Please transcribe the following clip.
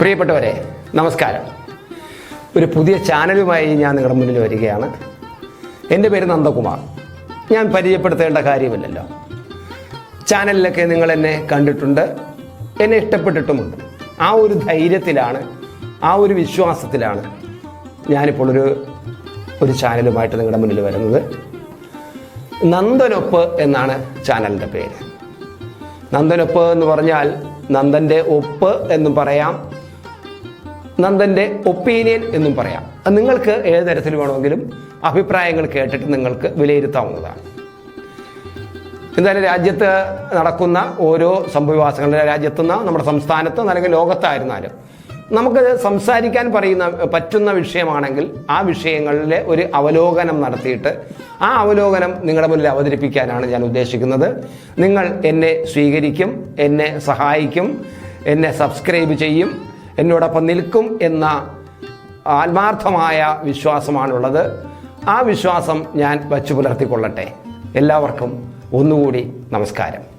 പ്രിയപ്പെട്ടവരെ നമസ്കാരം. ഒരു പുതിയ ചാനലുമായി ഞാൻ നിങ്ങളുടെ മുന്നിൽ വരികയാണ്. എന്റെ പേര് നന്ദകുമാർ. ഞാൻ പരിചയപ്പെടുത്തേണ്ട കാര്യമില്ലല്ലോ. ചാനലിലൊക്കെ നിങ്ങൾ എന്നെ കണ്ടിട്ടുണ്ട് എന്നെ ഇഷ്ടപ്പെട്ടിട്ടുമുണ്ട്. ആ ഒരു ധൈര്യത്തിലാണ് ആ ഒരു വിശ്വാസത്തിലാണ് ഞാനിപ്പോൾ ഒരു ഒരു ചാനലുമായിട്ട് നിങ്ങളുടെ മുന്നിൽ വരുന്നത്. നന്ദനൊപ്പ് എന്നാണ് ചാനലിന്റെ പേര്. നന്ദനൊപ്പ് എന്ന് പറഞ്ഞാൽ നന്ദന്റെ ഒപ്പ് എന്നും പറയാം. നന്ദന്റെ ഒപ്പീനിയൻ എന്നും പറയാം. നിങ്ങൾക്ക് ഏത് തരത്തിൽ വേണമെങ്കിലും അഭിപ്രായങ്ങൾ കേട്ടിട്ട് നിങ്ങൾക്ക് വിലയിരുത്താവുന്നതാണ്. എന്തായാലും രാജ്യത്ത് നടക്കുന്ന ഓരോ സംഭവവികാസങ്ങളുടെ രാജ്യത്തുനിന്ന് നമ്മുടെ സംസ്ഥാനത്ത് അല്ലെങ്കിൽ ലോകത്തായിരുന്നാലും നമുക്ക് സംസാരിക്കാൻ പറയുന്ന പറ്റുന്ന വിഷയമാണെങ്കിൽ ആ വിഷയങ്ങളിലെ ഒരു അവലോകനം നടത്തിയിട്ട് ആ അവലോകനം നിങ്ങളുടെ മുന്നിൽ അവതരിപ്പിക്കാനാണ് ഞാൻ ഉദ്ദേശിക്കുന്നത്. നിങ്ങൾ എന്നെ സ്വീകരിക്കും എന്നെ സഹായിക്കും എന്നെ സബ്സ്ക്രൈബ് ചെയ്യും. എന്നോടൊപ്പം നിൽക്കും എന്ന ആത്മാർത്ഥമായ വിശ്വാസമാണുള്ളത്. ആ വിശ്വാസം ഞാൻ വച്ചു പുലർത്തിക്കൊള്ളട്ടെ എല്ലാവർക്കും ഒന്നുകൂടി നമസ്കാരം.